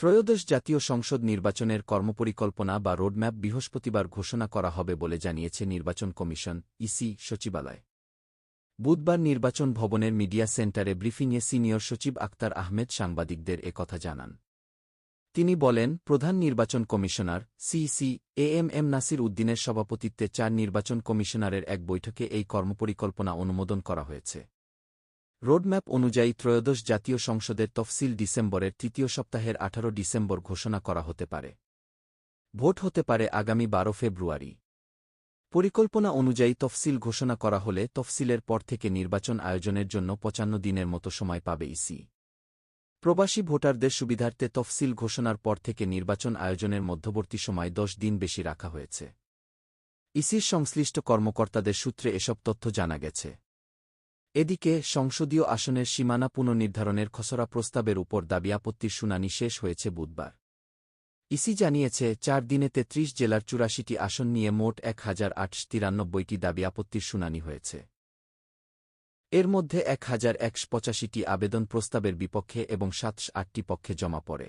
ত্রয়োদশ জাতীয় সংসদ নির্বাচনের কর্মপরিকল্পনা বা রোডম্যাপ বৃহস্পতিবার ঘোষণা করা হবে বলে জানিয়েছে নির্বাচন কমিশন, ইসি, সচিবালয়। বুধবার নির্বাচন ভবনের মিডিয়া সেন্টারে ব্রিফিংয়ে সিনিয়র সচিব আক্তার আহমেদ সাংবাদিকদের একথা জানান। তিনি বলেন, প্রধান নির্বাচন commissioner CC A M M Nasir উদ্দিনের সভাপতিত্বে চার নির্বাচন কমিশনারের এক বৈঠকে এই কর্মপরিকল্পনা অনুমোদন করা হয়েছে। রোডম্যাপ অনুযায়ী ত্রয়োদশ জাতীয় সংসদের তফসিল ডিসেম্বরের তৃতীয় সপ্তাহের আঠারো ডিসেম্বর ঘোষণা করা হতে পারে। ভোট হতে পারে আগামী বারো ফেব্রুয়ারি। পরিকল্পনা অনুযায়ী তফসিল ঘোষণা করা হলে তফসিলের পর থেকে নির্বাচন আয়োজনের জন্য পঁচান্ন দিনের মতো সময় পাবে ইসি। প্রবাসী ভোটারদের সুবিধার্থে তফসিল ঘোষণার পর থেকে নির্বাচন আয়োজনের মধ্যবর্তী সময় দশ দিন বেশি রাখা হয়েছে। ইসির সংশ্লিষ্ট কর্মকর্তাদের সূত্রে এসব তথ্য জানা গেছে। এদিকে সংসদীয় আসনের সীমানা পুনর্নির্ধারণের খসড়া প্রস্তাবের উপর দাবি আপত্তির শুনানি শেষ হয়েছে বুধবার। ইসি জানিয়েছে, চার দিনে তেত্রিশ জেলার চুরাশিটি আসন নিয়ে মোট এক হাজার আটশ তিরানব্বইটি দাবি আপত্তির শুনানি হয়েছে। এর মধ্যে এক হাজার একশ পঁচাশিটি আবেদন প্রস্তাবের বিপক্ষে এবং সাতশ আটটি পক্ষে জমা পড়ে।